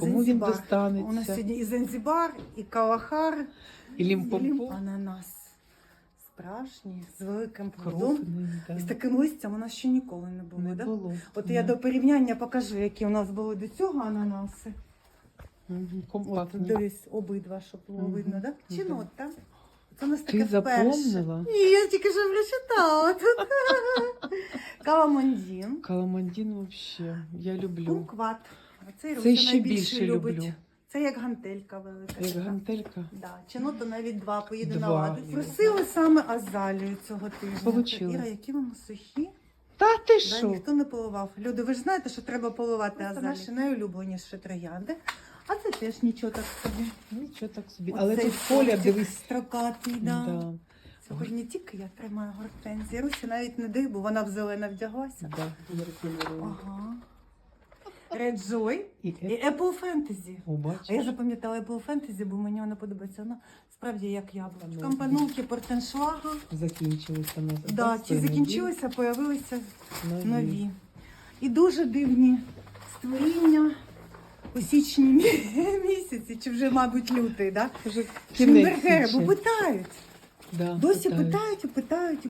Кому він Занзібар. достанеться? У нас сьогодні і Занзібар, і Калахар, І лімпомпо. лім- ананас. Справжній, з великим плодом. Да. З таким листям у нас ще ніколи не було. Не да? було. От Ні. я до порівняння покажу, які у нас були до цього ананаси. Мгм, От, дивись, обидва, щоб було Мгм. видно, так? Мгм. Чи так? Це у нас Ти таке вперше. запомнила? Ні, я тільки що прочитала. тут. Каламондін, Каламандін вообще. Я люблю. кумкват. Оцей Це Руся ще найбільше більше любить. люблю. Це як гантелька велика. Як така. гантелька. Да. Чиното навіть два поїде Два. на ладу. Просили саме азалію цього тижня. Получила. Іра, які вони сухі. Та ти Да, що? ніхто не поливав. Люди, ви ж знаєте, що треба поливати Це азалію. наші Наші найулюбленіші троянди. А це теж нічого так собі. Нічого так собі. Але Оцей тут поля, сортик дивись. Строкатий, да. Да. Сьогодні тільки я тримаю гортензії. Русі навіть не даю, бо вона в зелене вдяглася. Да. Ага. Red Joy І і Apple Fantasy. О, бачиш? А я запам'ятала Apple Fantasy, бо мені вона подобається. Вона справді як яблучко. Ну, Кампанулки Портеншлага. Закінчилися на Да, ті закінчилися, появилися нові. нові. І дуже дивні створіння у січні місяці, чи вже, мабуть, лютий, да? Шимбергери, бо питають. Да, Досі питають. питають